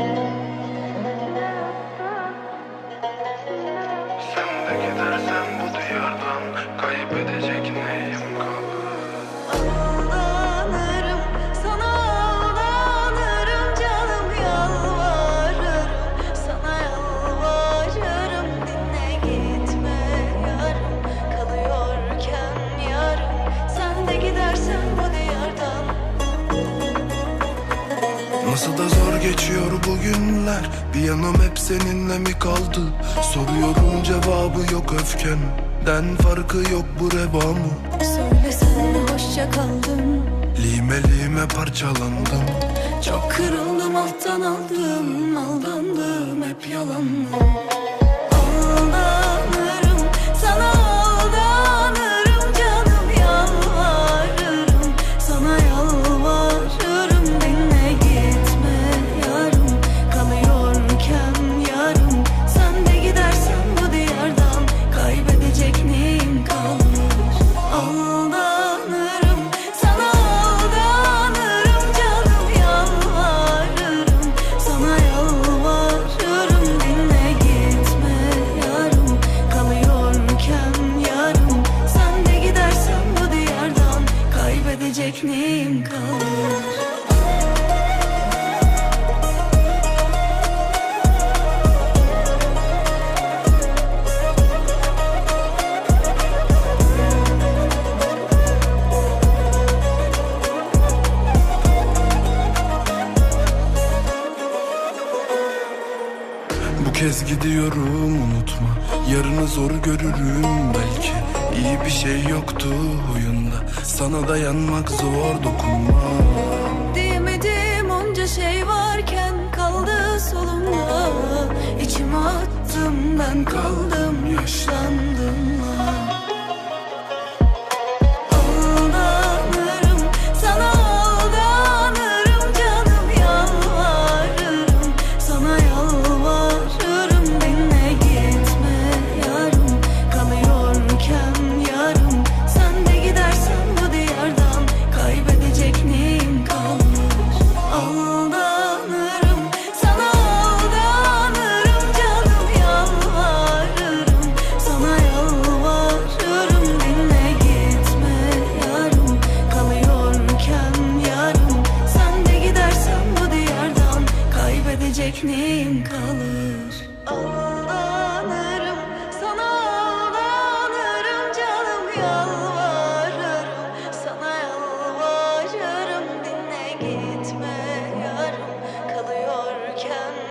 Thank you. Nasıl da zor geçiyor bu günler. Bir yanım hep seninle mi kaldı? Soruyorum cevabı yok öfkenden. Farkı yok bu reba mı? Söylesen de hoşça kaldım Lime lime parçalandım. Çok kırıldım alttan aldım. Aldandım hep yalanlı Aldanırım Neyim kalır. Bu kez gidiyorum unutma. Yarını zor görürüm belki İyi bir şey yoktu oyunda. Sana dayanmak zor dokunma Diyemedim onca şey varken kaldı solumda. İçime attım ben kaldım neyim kalır? Allah.